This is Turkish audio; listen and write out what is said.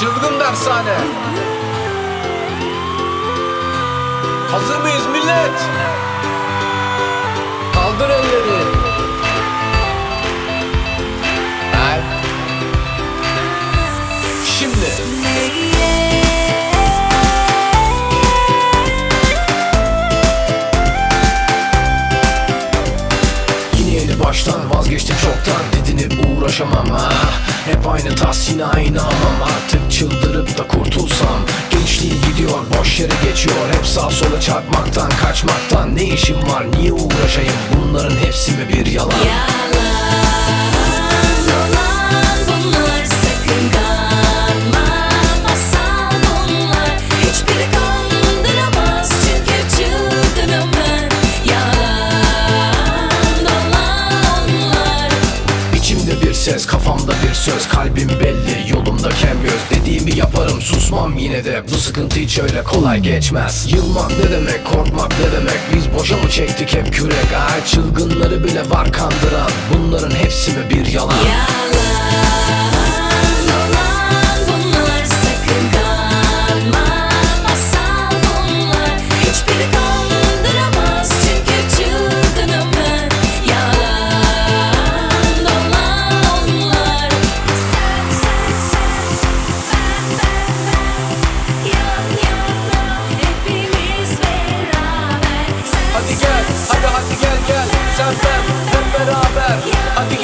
Çılgın dershane. Hazır mıyız millet? Kaldır elleri. Ay. Şimdi. Yine yeni baştan vazgeçtim çoktan. Didinip uğraşamam ha Hep aynı tas yine aynı amam Artık çıldırıp da kurtulsam. Gençliği gidiyor boş yere geçiyor. Hep sağ sola çarpmaktan kaçmaktan. Ne işim var? Niye uğraşayım? Bunların kafamda bir söz Kalbim belli yolumda kem göz. Dediğimi yaparım susmam yine de. Bu sıkıntı hiç öyle kolay geçmez. Yılmak ne demek korkmak ne demek? Biz boşa mı çektik hep kürek? Ay çılgınları bile hadi gel gel. Sen ben hep beraber. Hadi